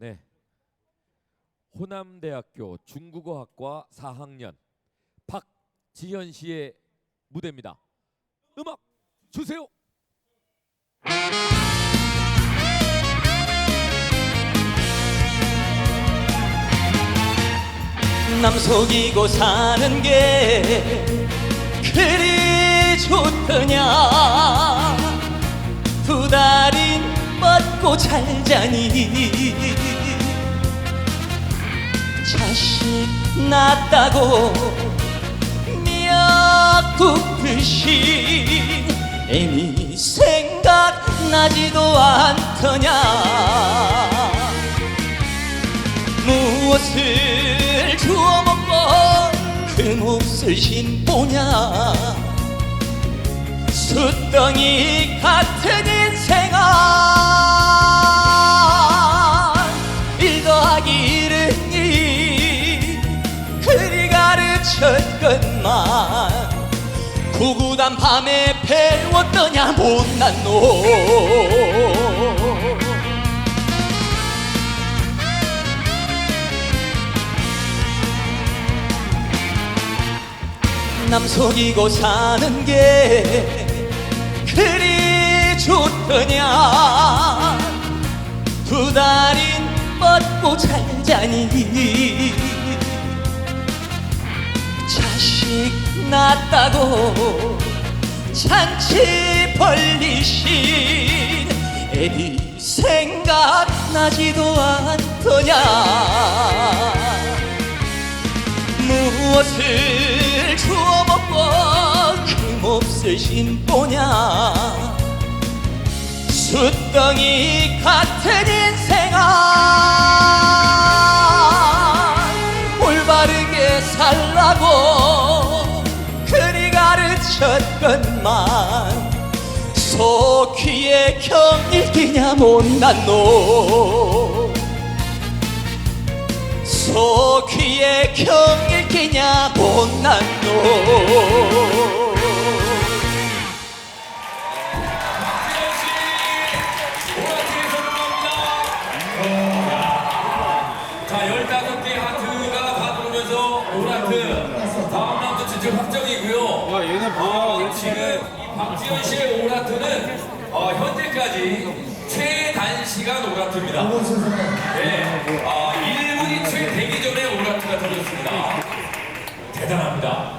네. 호남대학교 중국어학과 4학년 박지현 씨의 무대입니다. 음악 주세요. 남 속이고 사는 게 그리 좋더냐 두 달인 먹고 잘 자니 낳았다고 미역국 듯이 애미 생각나지도 않더냐. 무엇을 주워 먹고 그 몫을 신보냐. 숫덩이 인 가르쳤건만 구구단 밤에 배웠더냐 못난 놈 남 속이고 사는 게 그리 좋더냐. 두 달인 먹고 잘 자니 자식 낳았다고 잔치 벌리신 애비 생각나지도 않더냐? 무엇을 주워 먹고 그 몫을 신보냐? 숫덩이 인 가르쳤건만 속귀에 경일기냐 못난 놈 속귀에 경일기냐 못난 놈 자, 15개 하트가 다 들어오면서 오라트. 다음 진출 확정이고요. 야 얘네 뭐야 지금 이 박지현 씨의 오라트는 어, 현재까지 최단 시간 오라트입니다. 네,